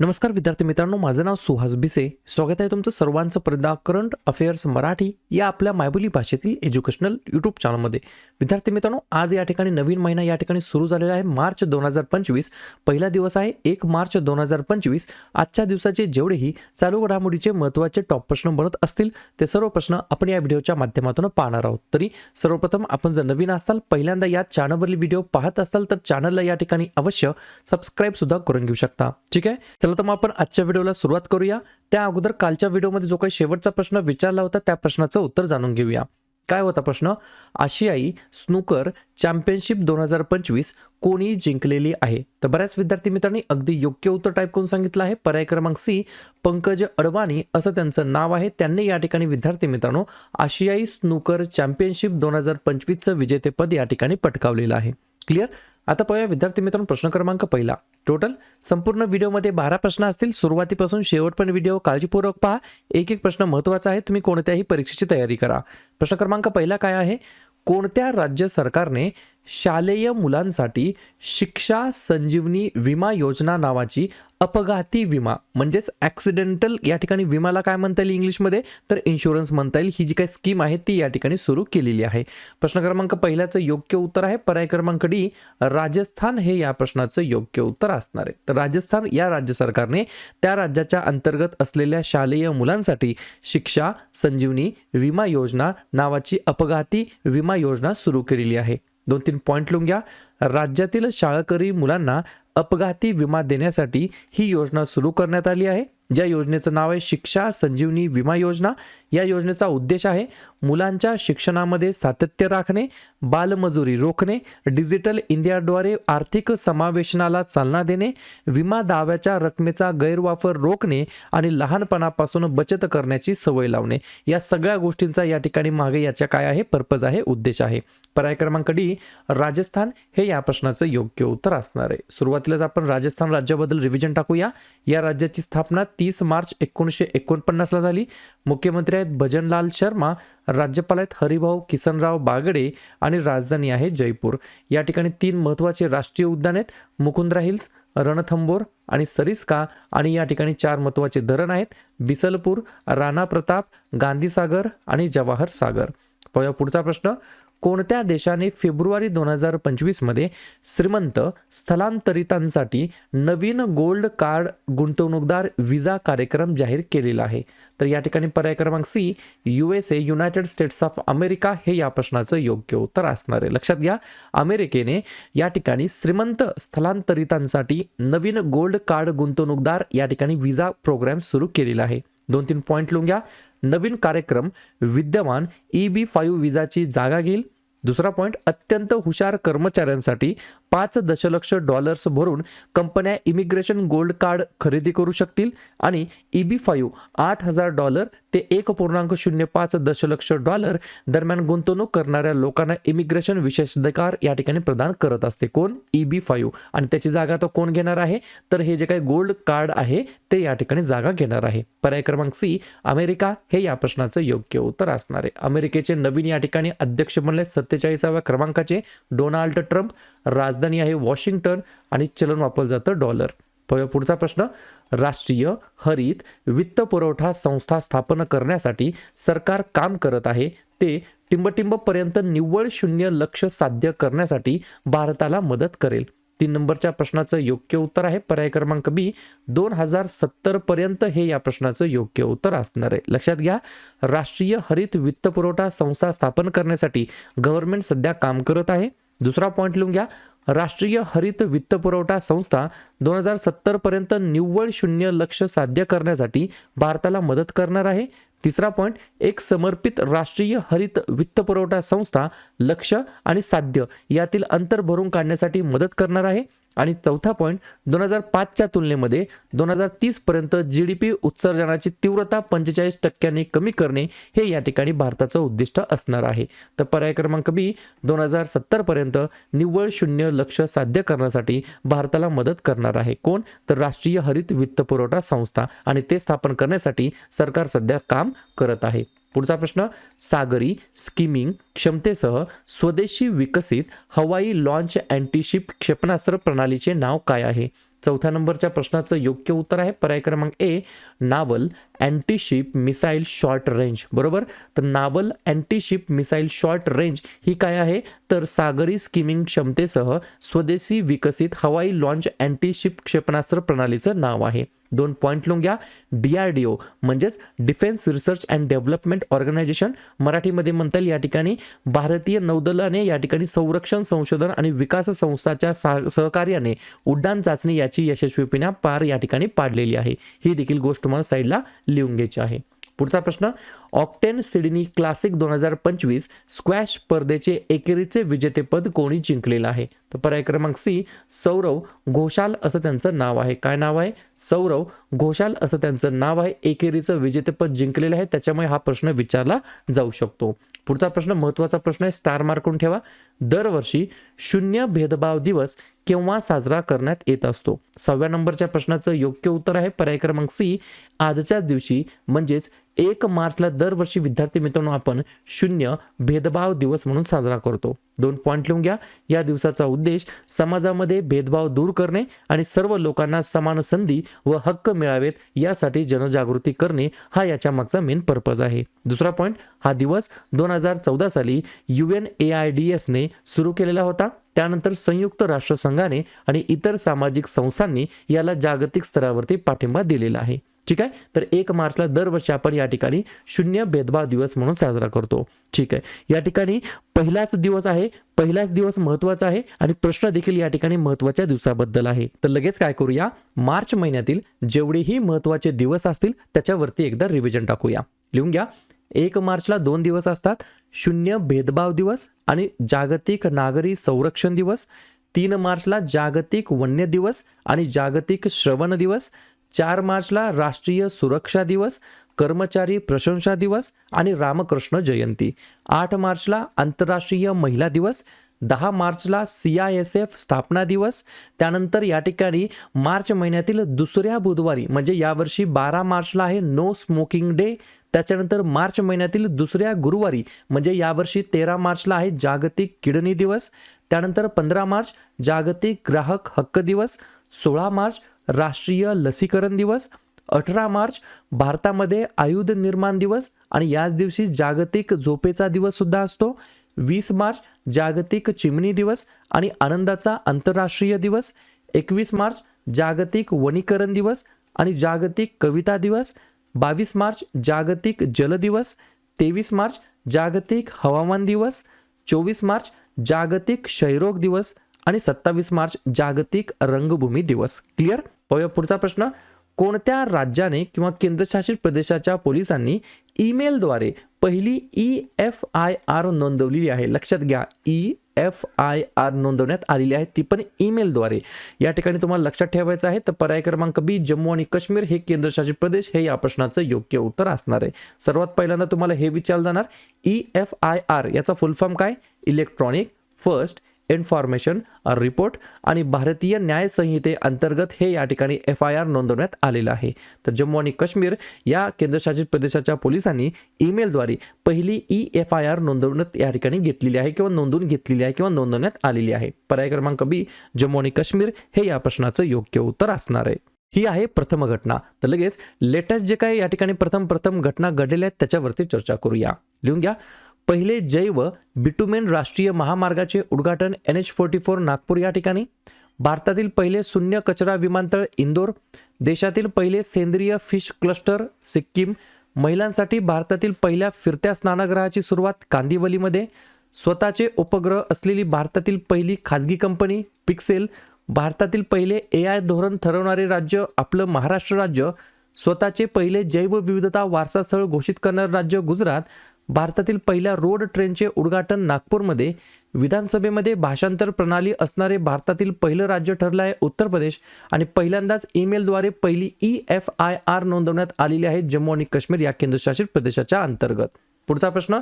नमस्कार विद्यार्थी मित्रांनो माझं नाव सुहास बिसे स्वागत आहे तुमचं सर्वांचं प्रदा करंट अफेअर्स मराठी या आपल्या मायबोली भाषेतील एज्युकेशनल यूट्यूब चॅनलमध्ये. विद्यार्थी मित्रांनो आज या ठिकाणी नवीन महिना या ठिकाणी सुरू झालेला आहे मार्च दोन हजार पंचवीस. पहिला दिवस आहे एक मार्च दोन हजार पंचवीस. आजच्या दिवसाचे जेवढेही चालू घडामोडीचे महत्त्वाचे टॉप प्रश्न बनत असतील ते सर्व प्रश्न आपण या व्हिडिओच्या माध्यमातून पाहणार आहोत. तरी सर्वप्रथम आपण जर नवीन असाल पहिल्यांदा या चॅनलवरील व्हिडिओ पाहत असाल तर चॅनलला या ठिकाणी अवश्य सबस्क्राईबसुद्धा करून घेऊ शकता. ठीक आहे? चला तर मग आपण आजच्या व्हिडिओला सुरुवात करूया. त्या अगोदर कालच्या व्हिडिओमध्ये जो काही शेवटचा प्रश्न विचारला होता त्या प्रश्नाचं उत्तर जाणून घेऊया. काय होता प्रश्न? आशियाई स्नूकर चॅम्पियनशिप दोन हजार पंचवीस कोणी जिंकलेली आहे? तर बऱ्याच विद्यार्थी मित्रांनी अगदी योग्य उत्तर टाईप करून सांगितलं आहे. पर्याय क्रमांक सी पंकज अडवाणी असं त्यांचं नाव आहे. त्यांनी या ठिकाणी विद्यार्थी मित्रांनो आशियाई स्नूकर चॅम्पियनशिप दोन हजार पंचवीसचं विजेतेपद या ठिकाणी पटकावलेलं आहे. क्लिअर आता पाहूया विद्यार्थी मित्रांनो प्रश्न क्रमांक पहिला. टोटल संपूर्ण व्हिडिओमध्ये बारा प्रश्न असतील. सुरुवातीपासून शेवटपर्यंत व्हिडिओ काळजीपूर्वक पहा. एक एक प्रश्न महत्त्वाचा आहे. तुम्ही कोणत्याही परीक्षेची तयारी करा. प्रश्न क्रमांक पहिला काय आहे? कोणत्या राज्य सरकारने शालेय मुलांसाठी शिक्षा संजीवनी विमा योजना नावाची अपघाती विमा म्हणजेच ॲक्सिडेंटल या ठिकाणी विमाला काय म्हणता येईल इंग्लिशमध्ये? तर इन्शुरन्स म्हणता येईल. ही जी काही स्कीम आहे ती या ठिकाणी सुरू केलेली आहे. प्रश्न क्रमांक पहिल्याचं योग्य उत्तर आहे. पर्याय क्रमांक डी राजस्थान हे या प्रश्नाचं योग्य उत्तर असणार आहे. तर राजस्थान या राज्य सरकारने त्या राज्याच्या अंतर्गत असलेल्या शालेय मुलांसाठी शिक्षा संजीवनी विमा योजना नावाची अपघाती विमा योजना सुरू केलेली आहे. दोन तीन पॉईंट लिहून घ्या. राज्यातील शाळकरी मुलांना अपघाती विमा देण्यासाठी ही योजना सुरू करण्यात आली आहे. ज्या योजनेचं नाव आहे शिक्षा संजीवनी विमा योजना. या योजनेचा उद्देश आहे मुलांच्या शिक्षणामध्ये सातत्य राखणे बालमजुरी रोखणे डिजिटल इंडियाद्वारे आर्थिक समावेशनाला चालना देणे विमा दाव्याच्या रकमेचा गैरवापर रोखणे आणि लहानपणापासून बचत करण्याची सवय लावणे. या सगळ्या गोष्टींचा या ठिकाणी मागे याच्या काय आहे? पर्पज आहे उद्देश आहे. पर्याय क्रमांक डी राजस्थान हे या प्रश्नाचं योग्य उत्तर असणार आहे. सुरुवातीलाच आपण राजस्थान राज्याबद्दल रिव्हिजन टाकूया. या राज्याची स्थापना तीस मार्च एकोणीसशे एकोणपन्नासला झाली. मुख्यमंत्री आहेत भजनलाल शर्मा राज्यपाल आहेत हरिभाऊ किसनराव बागडे आणि राजधानी आहे जयपूर. या ठिकाणी तीन महत्त्वाचे राष्ट्रीय उद्यान आहेत. मुकुंद्रा हिल्स रणथंबोर आणि सरिस्का आणि या ठिकाणी चार महत्त्वाचे धरण आहेत. बिसलपूर राणा प्रताप गांधीसागर आणि जवाहर सागर. पाहूया पुढचा प्रश्न. कोणत्या देशाने फेब्रुवारी दोन हजार पंचवीसमध्ये श्रीमंत स्थलांतरितांसाठी नवीन गोल्ड कार्ड गुंतवणूकदार विजा कार्यक्रम जाहीर केलेला आहे? तर या ठिकाणी पर्याय क्रमांक C U S A United States of America हे या प्रश्नाचं योग्य उत्तर असणार आहे. लक्षात घ्या अमेरिकेने या ठिकाणी श्रीमंत स्थलांतरितांसाठी नवीन गोल्ड कार्ड गुंतवणूकदार या ठिकाणी विजा प्रोग्राम सुरू केलेला आहे. दोन तीन पॉईंट लिहून घ्या. नवीन कार्यक्रम विद्यमान ई बी फाईव्ह विजाची जागा घेईल. दुसरा पॉईंट अत्यंत हुशार कर्मचाऱ्यांसाठी पाच दशलक्ष डॉलर्स भरून कंपन्या इमिग्रेशन गोल्ड कार्ड खरेदी करू शकतील आणि ई बी फाईव्ह आठ हजार डॉलर ते एक पूर्णांक शून्य पाच दशलक्ष डॉलर दरम्यान गुंतवणूक करणाऱ्या लोकांना इमिग्रेशन विशेषाधिकार या ठिकाणी प्रदान करत असते. कोण? E B five. आणि त्याची जागा तो कोण घेणार आहे? तर हे जे काही गोल्ड कार्ड आहे ते या ठिकाणी जागा घेणार आहे. पर्याय क्रमांक सी अमेरिका. हे या प्रश्नाचं योग्य उत्तर असणार आहे. अमेरिकेचे नवीन या ठिकाणी अध्यक्ष बनले सत्तेचाळीसाव्या क्रमांकाचे डोनाल्ड ट्रम्प. राजधानी आहे वॉशिंग्टन आणि चलन वापरलं जातं डॉलर. पुढचा प्रश्न राष्ट्रीय हरित वित्त पुरवठा संस्था स्थापन करण्यासाठी सरकार काम करत आहे ते टिंबटिंबपर्यंत निव्वळ शून्य लक्ष साध्य करण्यासाठी भारताला मदत करेल. तीन नंबरच्या प्रश्नाचं योग्य उत्तर आहे पर्याय क्रमांक बी. दोन हजार सत्तर पर्यंत हे या प्रश्नाचं योग्य उत्तर असणार आहे. लक्षात घ्या राष्ट्रीय हरित वित्त पुरवठा संस्था स्थापन करण्यासाठी गव्हर्नमेंट सध्या काम करत आहे. दुसरा पॉईंट लिहून घ्या राष्ट्रीय हरित वित्त पुरवठा संस्था दोन हजार सत्तर पर्यंत निव्वळ शून्य लक्ष साध्य करण्यासाठी भारताला मदत करणार आहे. तिसरा पॉईंट एक समर्पित राष्ट्रीय हरित वित्त पुरवठा संस्था लक्ष आणि साध्य यातील अंतर भरून काढण्यासाठी मदत करणार आहे. आणि चौथा पॉईंट दोन हजार पाचच्या तुलनेमध्ये दोन हजार तीसपर्यंत जी डी पी उत्सर्जनाची तीव्रता पंचेचाळीस टक्क्यांनी कमी करणे हे या ठिकाणी भारताचं उद्दिष्ट असणार आहे. तर पर्याय क्रमांक बी दोन हजार सत्तरपर्यंत निव्वळ शून्य लक्ष साध्य करण्यासाठी भारताला मदत करणार आहे. कोण? तर राष्ट्रीय हरित वित्तपुरवठा संस्था आणि ते स्थापन करण्यासाठी सरकार सध्या काम करत आहे. पुढचा प्रश्न सागरी स्किमिंग क्षमतेसह स्वदेशी विकसित हवाई लॉन्च अँटीशिप क्षेपणास्त्र प्रणालीचे नाव काय आहे? चौथ्या नंबरच्या प्रश्नाचं योग्य उत्तर आहे. पर्याय क्रमांक A naval antiship missile short range बरोबर? तर naval antiship missile short range ही काय आहे? तर सागरी स्किमिंग क्षमतेसह स्वदेशी विकसित हवाई लॉन्च अँटीशिप क्षेपणास्त्र प्रणालीचं नाव आहे. दोन पॉईंट लिहून घ्या. डी आर डी ओ म्हणजेच defence research and development organisation मराठीमध्ये म्हणता येईल या ठिकाणी. भारतीय नौदलाने या ठिकाणी संरक्षण संशोधन आणि विकास संस्थाच्या सा- सहकार्याने उड्डाण चाचणी याची यशस्वीपणे पार या ठिकाणी पाडलेली आहे. ही देखील गोष्ट तुम्हाला साईडला लिहून घ्यायची आहे. पुढचा प्रश्न ऑक्टेन सिडनी क्लासिक दोन हजार पंचवीस स्क्वॅश स्पर्धेचे एकेरीचे विजेतेपद कोणी जिंकलेलं आहे? तर पर्याय क्रमांक सी सौरव घोषाल असं त्यांचं नाव आहे. काय नाव आहे? सौरव घोषाल असं त्यांचं नाव आहे. एकेरीचं विजेतेपद जिंकलेलं आहे. त्याच्यामुळे हा प्रश्न विचारला जाऊ शकतो. पुढचा प्रश्न महत्त्वाचा प्रश्न आहे. स्टार मार्कून ठेवा. दरवर्षी शून्य भेदभाव दिवस केव्हा साजरा करण्यात येत असतो? सहाव्या नंबरच्या प्रश्नाचं योग्य उत्तर आहे. पर्याय क्रमांक सी आजच्या दिवशी म्हणजेच एक मार्चला दरवर्षी विद्यार्थी मित्रांनो आपण शून्य भेदभाव दिवस म्हणून साजरा करतो. दोन पॉईंट लिहून घ्या. या दिवसाचा उद्देश समाजामध्ये भेदभाव दूर करणे आणि सर्व लोकांना समान संधी व हक्क मिळावेत यासाठी जनजागृती करणे हा याच्या मागचा मेन पर्पज आहे. दुसरा पॉईंट हा दिवस दोन हजार चौदा साली U N A I D एसने सुरू केलेला होता. त्यानंतर संयुक्त राष्ट्रसंघाने आणि इतर सामाजिक संस्थांनी याला जागतिक स्तरावरती पाठिंबा दिलेला आहे. ठीक आहे? तर एक मार्चला दरवर्षी आपण या ठिकाणी शून्य भेदभाव दिवस म्हणून साजरा करतो. ठीक आहे? या ठिकाणी पहिलाच दिवस आहे पहिलाच दिवस महत्त्वाचा आहे आणि प्रश्न देखील या ठिकाणी महत्त्वाच्या दिवसाबद्दल आहे. तर लगेच काय करूया? मार्च महिन्यातील जेवढेही महत्त्वाचे दिवस असतील त्याच्यावरती एकदा रिव्हिजन टाकूया. लिहून घ्या. एक मार्चला दोन दिवस असतात शून्य भेदभाव दिवस आणि जागतिक नागरी संरक्षण दिवस. तीन मार्चला जागतिक वन्य दिवस आणि जागतिक श्रवण दिवस. चार मार्चला राष्ट्रीय सुरक्षा दिवस कर्मचारी प्रशंसा दिवस आणि रामकृष्ण जयंती. आठ मार्चला आंतरराष्ट्रीय महिला दिवस दहा मार्चला सी आय एस एफ स्थापना दिवस त्यानंतर या ठिकाणी मार्च महिन्यातील दुसऱ्या बुधवारी म्हणजे यावर्षी बारा मार्चला आहे नो स्मोकिंग डे त्याच्यानंतर मार्च महिन्यातील दुसऱ्या गुरुवारी म्हणजे यावर्षी तेरा मार्चला आहे जागतिक किडनी दिवस त्यानंतर पंधरा मार्च जागतिक ग्राहक हक्क दिवस सोळा मार्च राष्ट्रीय लसीकरण दिवस अठरा मार्च भारतामध्ये आयुध निर्माण दिवस आणि याच दिवशी जागतिक झोपेचा दिवस सुद्धा असतो. वीस मार्च जागतिक चिमणी दिवस आणि आनंदाचा आंतरराष्ट्रीय दिवस. एकवीस मार्च जागतिक वनीकरण दिवस आणि जागतिक कविता दिवस. बावीस मार्च जागतिक जल दिवस. तेवीस मार्च जागतिक हवामान दिवस. चोवीस मार्च जागतिक क्षयरोग दिवस. आणि सत्तावीस मार्च जागतिक रंगभूमी दिवस. क्लिअर? पुढचा प्रश्न. कोणत्या राज्याने किंवा केंद्रशासित प्रदेशाच्या पोलिसांनी ईमेलद्वारे पहिली ई एफ आय आर नोंदवलेली आहे? लक्षात घ्या ई एफ आय आर नोंदवण्यात आलेली आहे ती पण ईमेलद्वारे. या ठिकाणी तुम्हाला लक्षात ठेवायचं आहे तर पर्याय क्रमांक बी जम्मू आणि काश्मीर हे केंद्रशासित प्रदेश हे या प्रश्नाचं योग्य उत्तर असणार आहे. सर्वात पहिल्यांदा तुम्हाला हे विचारलं जाणार ई एफ आय आर याचा फुल फॉर्म काय? इलेक्ट्रॉनिक फर्स्ट इन्फॉर्मेशन रिपोर्ट आणि भारतीय न्याय संहिते अंतर्गत हे या ठिकाणी एफ आय आर नोंदवण्यात आलेलं आहे. तर जम्मू आणि काश्मीर या केंद्रशासित प्रदेशाच्या पोलिसांनी ईमेलद्वारे पहिली ई एफ आय आर नोंदवण्यात या ठिकाणी घेतलेली आहे किंवा नोंदवून घेतलेली आहे किंवा नोंदवण्यात आलेली आहे. पर्याय क्रमांक बी जम्मू आणि काश्मीर हे या प्रश्नाचं योग्य उत्तर असणार आहे. ही आहे प्रथम घटना. तर लगेच लेटेस्ट जे काही या ठिकाणी प्रथम प्रथम घटना घडलेल्या आहेत त्याच्यावरती चर्चा करूया. लिहून घ्या. पहिले जैव बिटुमेन राष्ट्रीय महामार्गाचे उद्घाटन N H forty four Nagpur या ठिकाणी. भारतातील पहिले शून्य कचरा विमानतळ इंदोर देशातील पहिले सेंद्रिय फिश क्लस्टर सिक्कीम महिलांसाठी भारतातील पहिल्या फिरत्या स्नानगृहाची सुरुवात कांदिवलीमध्ये. स्वतःचे उपग्रह असलेली भारतातील पहिली खाजगी कंपनी पिक्सेल भारतातील पहिले ए आय धोरण ठरवणारे राज्य आपलं महाराष्ट्र राज्य स्वतःचे पहिले जैवविविधता वारसास्थळ घोषित करणारं राज्य गुजरात भारतातील पहिल्या रोड ट्रेनचे उद्घाटन नागपूरमध्ये. विधानसभेमध्ये भाषांतर प्रणाली असणारे भारतातील पहिलं राज्य ठरलं आहे उत्तर प्रदेश आणि पहिल्यांदाच ईमेलद्वारे पहिली ई एफ आय आर नोंदवण्यात आलेली आहे जम्मू आणि काश्मीर या केंद्रशासित प्रदेशाच्या अंतर्गत. पुढचा प्रश्न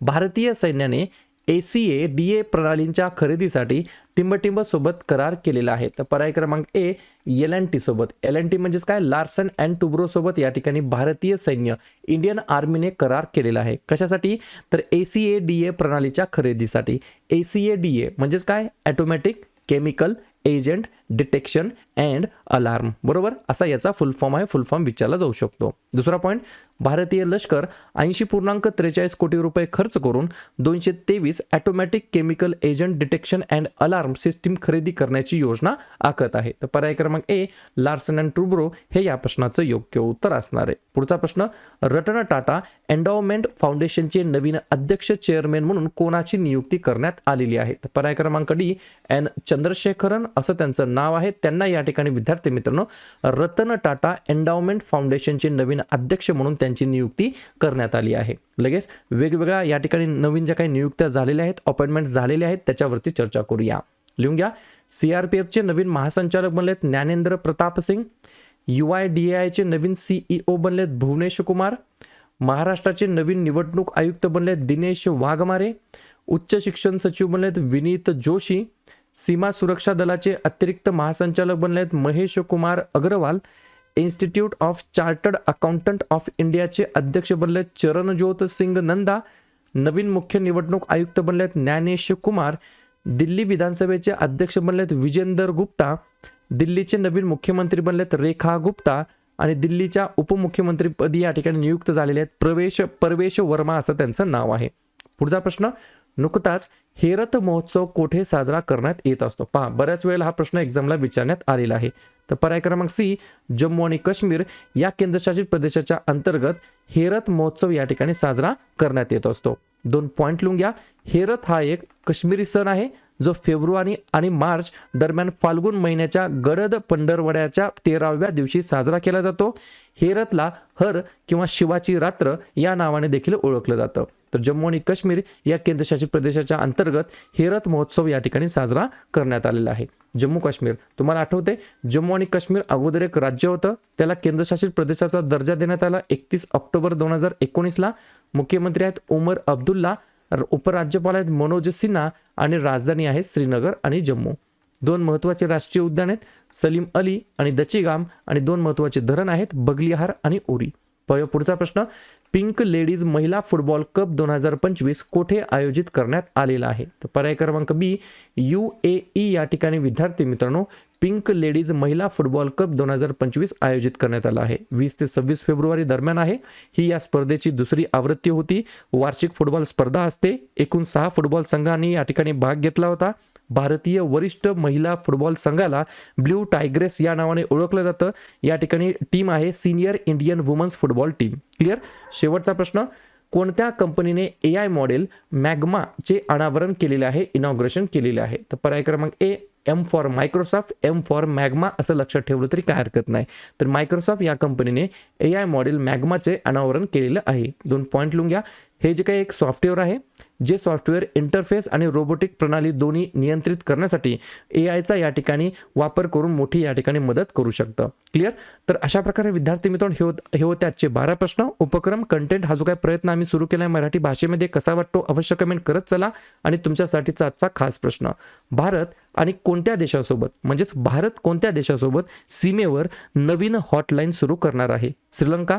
भारतीय सैन्याने ए सी ए डी ए प्रणालींच्या खरेदीसाठी टिंबटिंब सोबत करार केलेला आहे. तर पर्याय क्रमांक ए एल एन टी सोबत. एल एन टी म्हणजेच काय? लार्सन अँड टुब्रो सोबत या ठिकाणी भारतीय सैन्य इंडियन आर्मीने करार केलेला आहे. कशासाठी? तर ए सी ए डी ए प्रणालीच्या खरेदीसाठी. ए सी ए डी ए म्हणजेच काय? Automatic chemical agent detection and alarm. बरोबर? असा याचा फुल फॉर्म आहे फुल फॉर्म विचारला जाऊ शकतो. दुसरा पॉईंट भारतीय लष्कर ऐंशी पूर्णांक त्रेचाळीस कोटी रुपये खर्च करून दोनशे तेवीस automatic chemical agent detection and alarm system खरेदी करण्याची योजना आखत आहे. तर पर्याय क्रमांक ए लार्सन अँड ट्रुब्रो हे या प्रश्नाचं योग्य उत्तर असणार आहे. पुढचा प्रश्न रतन टाटा एन्डॉवमेंट फाउंडेशनचे नवीन अध्यक्ष चेअरमॅन म्हणून कोणाची नियुक्ती करण्यात आलेली आहे? तर पर्याय क्रमांक डी एन. चंद्रशेखरन असं त्यांचं नाव आहे. त्यांना या ठिकाणी विद्यार्थी मित्रांनो रतन टाटा एन्डॉवमेंट फाउंडेशनचे नवीन अध्यक्ष म्हणून त्यांची नियुक्ती करण्यात आली आहे. लगेच वेगवेगळ्या या ठिकाणी नवीन ज्या काही नियुक्त्या झालेल्या आहेत अपॉइंटमेंट झालेल्या आहेत त्याच्यावरती चर्चा करूया. लिहून घ्या. सी आर पी एफचे नवीन महासंचालक बनलेत Gyanendra Pratap Singh. U I D आयचे नवीन सीईओ बनलेत भुवनेश कुमार. महाराष्ट्राचे नवीन निवडणूक आयुक्त बनलेत दिनेश वाघमारे. उच्च शिक्षण सचिव बनलेत विनीत जोशी. सीमा सुरक्षा दलाचे अतिरिक्त महासंचालक बनलेत Mahesh Kumar Agrawal institute of chartered accountant of इंडियाचे अध्यक्ष बनलेत चरणज्योत सिंग नंदा नवीन मुख्य निवडणूक आयुक्त बनलेत ज्ञानेश कुमार दिल्ली विधानसभेचे अध्यक्ष बनलेत विजेंदर गुप्ता दिल्लीचे नवीन मुख्यमंत्री बनलेत रेखा गुप्ता आणि दिल्लीच्या उपमुख्यमंत्रीपदी या ठिकाणी नियुक्त झालेले आहेत प्रवेश परवेश वर्मा असं त्यांचं नाव आहे. पुढचा प्रश्न नुकताच हेरत महोत्सव कोठे साजरा करण्यात येत असतो? पहा बऱ्याच वेळेला हा प्रश्न एक्झामला विचारण्यात आलेला आहे. तर पर्याय क्रमांक सी जम्मू आणि काश्मीर या केंद्रशासित प्रदेशाच्या अंतर्गत हेरत महोत्सव या ठिकाणी साजरा करण्यात येत असतो. दोन पॉईंट लिहून घ्या हेरत हा एक काश्मीरी सण आहे जो फेब्रुवारी आणि मार्च दरम्यान फाल्गुन महिन्याच्या गडद पंढरवड्याच्या तेराव्या दिवशी साजरा केला जातो. हेरतला हर किंवा शिवाची रात्र या नावाने देखील ओळखलं जातं. तर जम्मू आणि काश्मीर या केंद्रशासित प्रदेशाच्या अंतर्गत हेरत महोत्सव या ठिकाणी साजरा करण्यात आलेला आहे. जम्मू काश्मीर तुम्हाला आठवते जम्मू आणि काश्मीर अगोदर एक राज्य होतं. त्याला केंद्रशासित प्रदेशाचा दर्जा देण्यात आला एकतीस ऑक्टोबर दोन हजार एकोणीसला मुख्यमंत्री आहेत उमर अब्दुल्ला उपराज्यपाल आहेत मनोज सिन्हा आणि राजधानी आहे श्रीनगर आणि जम्मू. दोन महत्त्वाचे राष्ट्रीय उद्यान आहेत सलीम अली आणि दचीगाम आणि दोन महत्त्वाचे धरण आहेत बगलिहार आणि उरी पुढचा प्रश्न पिंक लेडीज महिला फुटबॉल कप दोन हजार पंचवीस कोठे आयोजित करण्यात आलेला आहे? तर पर्याय क्रमांक बी यू ए ई या ठिकाणी विद्यार्थी मित्रांनो पिंक लेडीज महिला फुटबॉल कप दोन हजार पंचवीस आयोजित करण्यात आला आहे. वीस ते सव्वीस फेब्रुवारी दरम्यान आहे. ही या स्पर्धेची दुसरी आवृत्ती होती. वार्षिक फुटबॉल स्पर्धा असते. एकूण सहा फुटबॉल संघांनी या ठिकाणी भाग घेतला होता. भारतीय वरिष्ठ महिला फुटबॉल संघाला ब्ल्यू टायग्रेस या नावाने ओळखलं जातं. या ठिकाणी टीम आहे senior Indian women's football team. Clear? शेवटचा प्रश्न. कोणत्या कंपनीने ए आय मॉडेल मॅग्माचे अनावरण केलेले आहे इनॉग्रेशन केलेले आहे? तर पर्याय क्रमांक A M for Microsoft M for magma असं लक्षात ठेवलं तरी काय हरकत नाही. तर मायक्रोसॉफ्ट या कंपनीने ए आय मॉडेल मॅग्माचे अनावरण केलेलं आहे. दोन पॉईंट लिहून घ्या. हे जे काही एक सॉफ्टवेअर आहे जे सॉफ्टवेअर इंटरफेस आणि रोबोटिक प्रणाली दोन्ही नियंत्रित करण्यासाठी ए आयचा या ठिकाणी वापर करून मोठी या ठिकाणी मदत करू शकतं. क्लिअर तर अशा प्रकारे विद्यार्थी मित्रांनो हे हे होते आजचे बारा प्रश्न. उपक्रम कंटेंट हा जो काही प्रयत्न आम्ही सुरू केला आहे मराठी भाषेमध्ये कसा वाटतो अवश्य कमेंट करत चला आणि तुमच्यासाठीचा आजचा खास प्रश्न. भारत आणि कोणत्या देशासोबत म्हणजेच भारत कोणत्या देशासोबत सीमेवर नवीन हॉटलाईन सुरू करणार आहे? श्रीलंका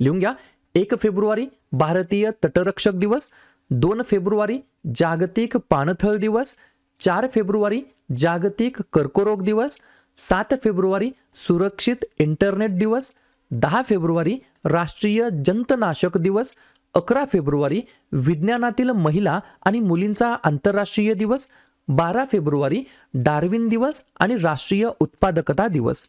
लिहून घ्या. एक फेब्रुवारी भारतीय तटरक्षक दिवस दोन फेब्रुवारी जागतिक पाणथळ दिवस चार फेब्रुवारी जागतिक कर्करोग दिवस सात फेब्रुवारी सुरक्षित इंटरनेट दिवस दहा फेब्रुवारी राष्ट्रीय जंतनाशक दिवस अकरा फेब्रुवारी विज्ञानातील महिला आणि मुलींचा आंतरराष्ट्रीय दिवस बारा फेब्रुवारी डार्विन दिवस आणि राष्ट्रीय उत्पादकता दिवस.